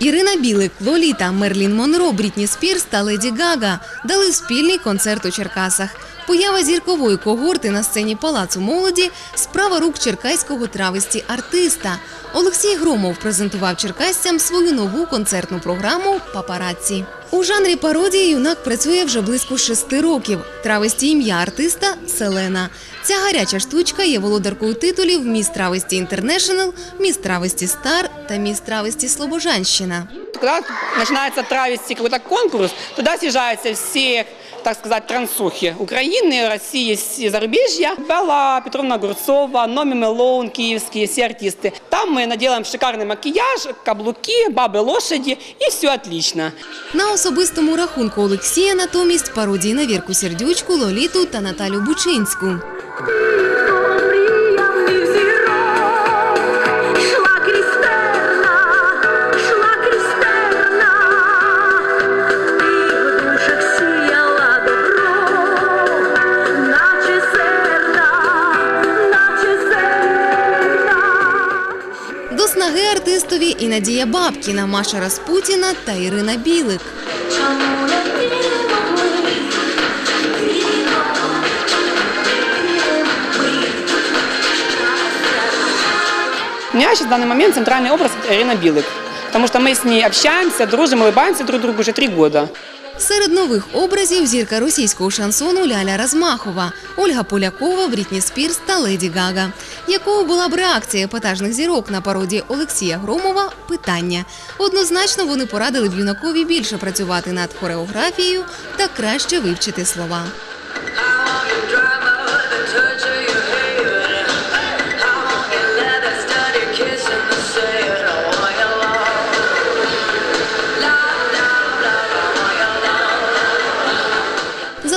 Ірина Білик, Лоліта, Мерлін Монро, Брітні Спірс та Леді Гага дали спільний концерт у Черкасах. Поява зіркової когорти на сцені Палацу молоді – справа рук черкаського травесті артиста. Олексій Громов презентував черкасцям свою нову концертну програму «Папараці». У жанрі пародії юнак працює вже близько шести років. Травесті ім'я артиста – Селена. Ця гаряча штучка є володаркою титулів «Міс Травесті Інтернешнл», «Міс Травесті Стар» та «Міс Травесті Слобожанщина». Когда начинается травести какой-то конкурс, туда съезжаются все, так сказать, трансухи Украины, России, с- зарубежья. Белла Петровна Гурцова, Номи Мелоун, киевские, все артисты. Там мы наделаем шикарный макияж, каблуки, бабы лошади, и все отлично. На особистому рахунку Олексія натомість пародії на Вірку Сердючку, Лоліту та Наталю Бучинську. артистові і Надія Бабкіна, Маша Распутіна та Ірина Білик. Чому не ти могли? У меня сейчас в данный момент центральный образ – это Ирина Билык. Потому что мы с ней общаемся, дружим, улыбаемся друг другу уже три года. Серед нових образів зірка російського шансону Ляля Размахова, Ольга Полякова, Брітні Спірс та Леді Гага. Якою була б реакція епатажних зірок на пародії Олексія Громова? Питання. Однозначно вони порадили б юнакові більше працювати над хореографією та краще вивчити слова.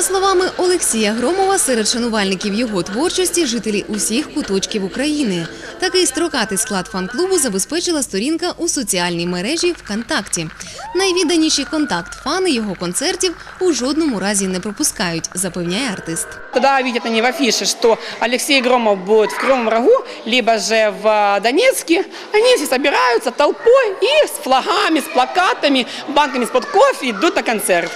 Словами Олексія Громова, серед шанувальників його творчості жителі усіх куточків України. Такий строкатий склад фан-клубу забезпечила сторінка у соціальній мережі ВКонтакті. Найвідданіші контакт-фани його концертів у жодному разі не пропускають, запевняє артист. Когда видят они в афише, что Алексей Громов будет в Кривом Рогу, либо же в э, Донецке, они все собираются толпой и с флагами, с плакатами, банками из-под кофе идут на концерт.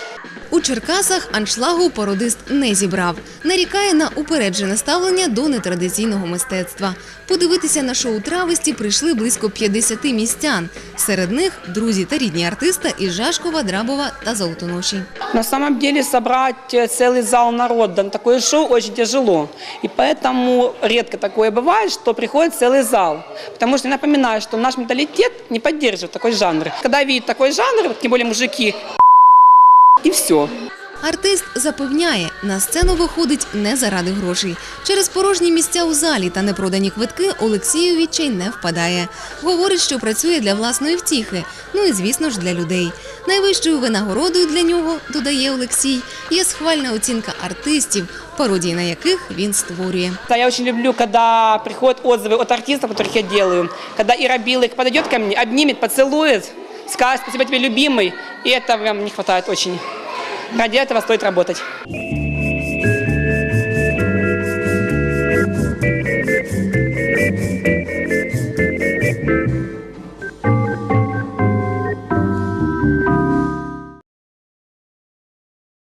У Черкасах аншлагу пародист не зібрав. Нарікає на упереджене ставлення до нетрадиційного мистецтва. Подивитися на шоу трависті прийшли близько 50 містян. Серед них друзі та рідні артиста із Жашкова, Драбова та Золотоноші. На самом деле собрать э, целый зал народа на такое шоу очень тяжело. И поэтому редко такое бывает, что приходит целый зал. Потому что я напоминаю, что наш менталитет не поддерживает такой жанр. Когда видят такой жанр, тем более мужики, и все. Артист запевняє, на сцену виходить не заради грошей. Через порожні місця у залі та непродані квитки Олексію відчай не впадає. Говорить, що працює для власної втіхи, ну і звісно ж для людей. Найвищою винагородою для нього, додає Олексій, є схвальна оцінка артистів, пародії на яких він створює. Да, Я очень люблю, когда приходят отзывы от артистов, которых я делаю. Когда Ира Билык подойдет ко мне, обнимет, поцелует, скажет «Спасибо тебе, любимый». И этого прям не хватает очень. Ради этого стоит работать.